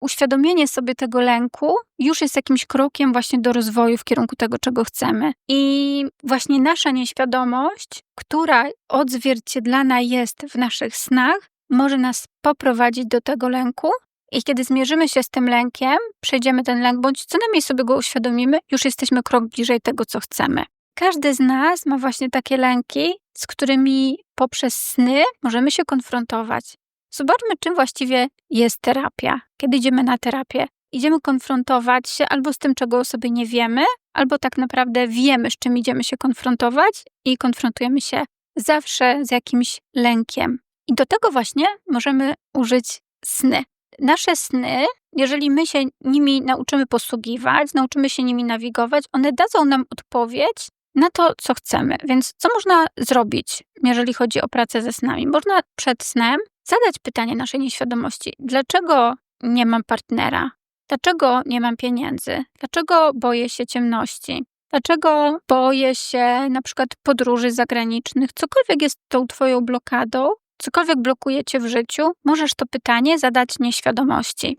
uświadomienie sobie tego lęku już jest jakimś krokiem właśnie do rozwoju w kierunku tego, czego chcemy. I właśnie nasza nieświadomość, która odzwierciedlana jest w naszych snach, może nas poprowadzić do tego lęku. I kiedy zmierzymy się z tym lękiem, przejdziemy ten lęk, bądź co najmniej sobie go uświadomimy, już jesteśmy krok bliżej tego, co chcemy. Każdy z nas ma właśnie takie lęki, z którymi poprzez sny możemy się konfrontować. Zobaczmy, czym właściwie jest terapia. Kiedy idziemy na terapię, idziemy konfrontować się albo z tym, czego o sobie nie wiemy, albo tak naprawdę wiemy, z czym idziemy się konfrontować i konfrontujemy się zawsze z jakimś lękiem. I do tego właśnie możemy użyć sny. Nasze sny, jeżeli my się nimi nauczymy posługiwać, nauczymy się nimi nawigować, one dadzą nam odpowiedź na to, co chcemy. Więc co można zrobić, jeżeli chodzi o pracę ze snami? Można przed snem zadać pytanie naszej nieświadomości: dlaczego nie mam partnera? Dlaczego nie mam pieniędzy? Dlaczego boję się ciemności? Dlaczego boję się na przykład podróży zagranicznych? Cokolwiek jest tą Twoją blokadą, cokolwiek blokuje Cię w życiu, możesz to pytanie zadać nieświadomości.